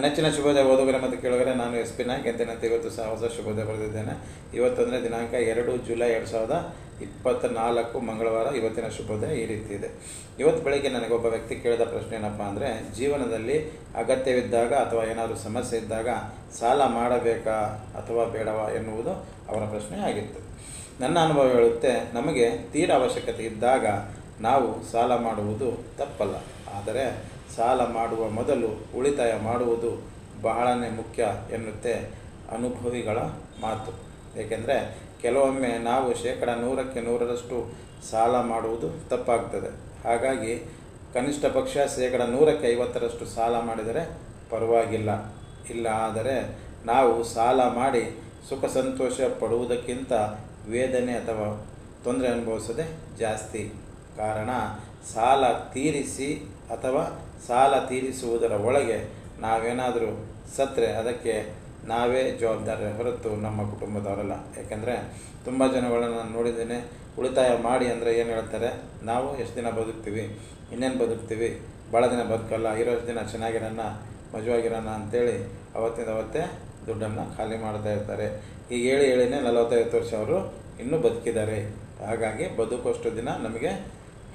ನೆಚ್ಚಿನ ಶುಭೋದಯ ಓದುಗರೆ ಮತ್ತು ಕೇಳುಗರೆ, ನಾನು ಎಸ್ ಪಿ ನಾಯ್ಕ್. ಎಂತೆನಂತ ಇವತ್ತು ಸಹ ಹೊಸ ಶುಭೋದಯ ಬರೆದಿದ್ದೇನೆ. ಇವತ್ತು ಅಂದರೆ ದಿನಾಂಕ ಎರಡು ಜುಲೈ ಎರಡು ಸಾವಿರದ ಇಪ್ಪತ್ತ ನಾಲ್ಕು ಮಂಗಳವಾರ. ಇವತ್ತಿನ ಶುಭೋದಯ ಈ ರೀತಿ ಇದೆ. ಇವತ್ತು ಬೆಳಗ್ಗೆ ನನಗೊಬ್ಬ ವ್ಯಕ್ತಿ ಕೇಳಿದ ಪ್ರಶ್ನೆ ಏನಪ್ಪ ಅಂದರೆ, ಜೀವನದಲ್ಲಿ ಅಗತ್ಯವಿದ್ದಾಗ ಅಥವಾ ಏನಾದರೂ ಸಮಸ್ಯೆ ಇದ್ದಾಗ ಸಾಲ ಮಾಡಬೇಕಾ ಅಥವಾ ಬೇಡವಾ ಎನ್ನುವುದು ಅವರ ಪ್ರಶ್ನೆ ಆಗಿತ್ತು. ನನ್ನ ಅನುಭವ ಹೇಳುತ್ತೆ, ನಮಗೆ ತೀರ ಅವಶ್ಯಕತೆ ಇದ್ದಾಗ ನಾವು ಸಾಲ ಮಾಡುವುದು ತಪ್ಪಲ್ಲ. ಆದರೆ ಸಾಲ ಮಾಡುವ ಮೊದಲು ಉಳಿತಾಯ ಮಾಡುವುದು ಬಹಳನೇ ಮುಖ್ಯ ಎನ್ನುತ್ತೆ ಅನುಭವಿಗಳ ಮಾತು. ಏಕೆಂದರೆ ಕೆಲವೊಮ್ಮೆ ನಾವು ಶೇಕಡ ನೂರಕ್ಕೆ ನೂರರಷ್ಟು ಸಾಲ ಮಾಡುವುದು ತಪ್ಪಾಗ್ತದೆ. ಹಾಗಾಗಿ ಕನಿಷ್ಠ ಪಕ್ಷ ಶೇಕಡ ನೂರಕ್ಕೆ ಐವತ್ತರಷ್ಟು ಸಾಲ ಮಾಡಿದರೆ ಪರವಾಗಿಲ್ಲ. ಇಲ್ಲ ಆದರೆ ನಾವು ಸಾಲ ಮಾಡಿ ಸುಖ ಸಂತೋಷ ಪಡುವುದಕ್ಕಿಂತ ವೇದನೆ ಅಥವಾ ತೊಂದರೆ ಅನುಭವಿಸೋದೇ ಜಾಸ್ತಿ ಕಾರಣ ಸಾಲ ತೀರಿಸಿ ಅಥವಾ ಸಾಲ ತೀರಿಸುವುದರ ಒಳಗೆ ನಾವೇನಾದರೂ ಸತ್ತರೆ ಅದಕ್ಕೆ ನಾವೇ ಜವಾಬ್ದಾರಿ ಹೊರತು ನಮ್ಮ ಕುಟುಂಬದವರಲ್ಲ. ಯಾಕೆಂದರೆ ತುಂಬ ಜನಗಳನ್ನು ನಾನು ನೋಡಿದ್ದೇನೆ, ಉಳಿತಾಯ ಮಾಡಿ ಅಂದರೆ ಏನು ಹೇಳ್ತಾರೆ? ನಾವು ಎಷ್ಟು ದಿನ ಬದುಕ್ತೀವಿ? ಇನ್ನೇನು ಬದುಕ್ತೀವಿ? ಭಾಳ ದಿನ ಬದುಕಲ್ಲ ಇರೋಷ್ಟು ದಿನ ಚೆನ್ನಾಗಿರೋಣ ಮಜವಾಗಿರೋಣ ಅಂತೇಳಿ ಅವತ್ತಿಂದ ಅವತ್ತೇ ದುಡ್ಡನ್ನು ಖಾಲಿ ಮಾಡ್ತಾ ಇರ್ತಾರೆ. ಈಗ ಹೇಳಿ ಹೇಳಿನೇ ನಲವತ್ತೈದು ವರ್ಷ ಅವರು ಇನ್ನೂ ಬದುಕಿದ್ದಾರೆ. ಹಾಗಾಗಿ ಬದುಕುವಷ್ಟು ದಿನ ನಮಗೆ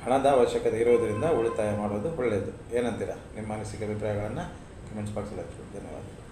ಹಣದ ಅವಶ್ಯಕತೆ ಇರೋದರಿಂದ ಉಳಿತಾಯ ಮಾಡೋದು ಒಳ್ಳೆಯದು. ಏನಂತೀರಾ? ನಿಮ್ಮ ಅನಿಸಿಕೆ ಅಭಿಪ್ರಾಯಗಳನ್ನು ಕಮೆಂಟ್ಸ್ ಬಾಕ್ಸಲ್ಲಿ ಹಚ್ಚಿ. ಧನ್ಯವಾದ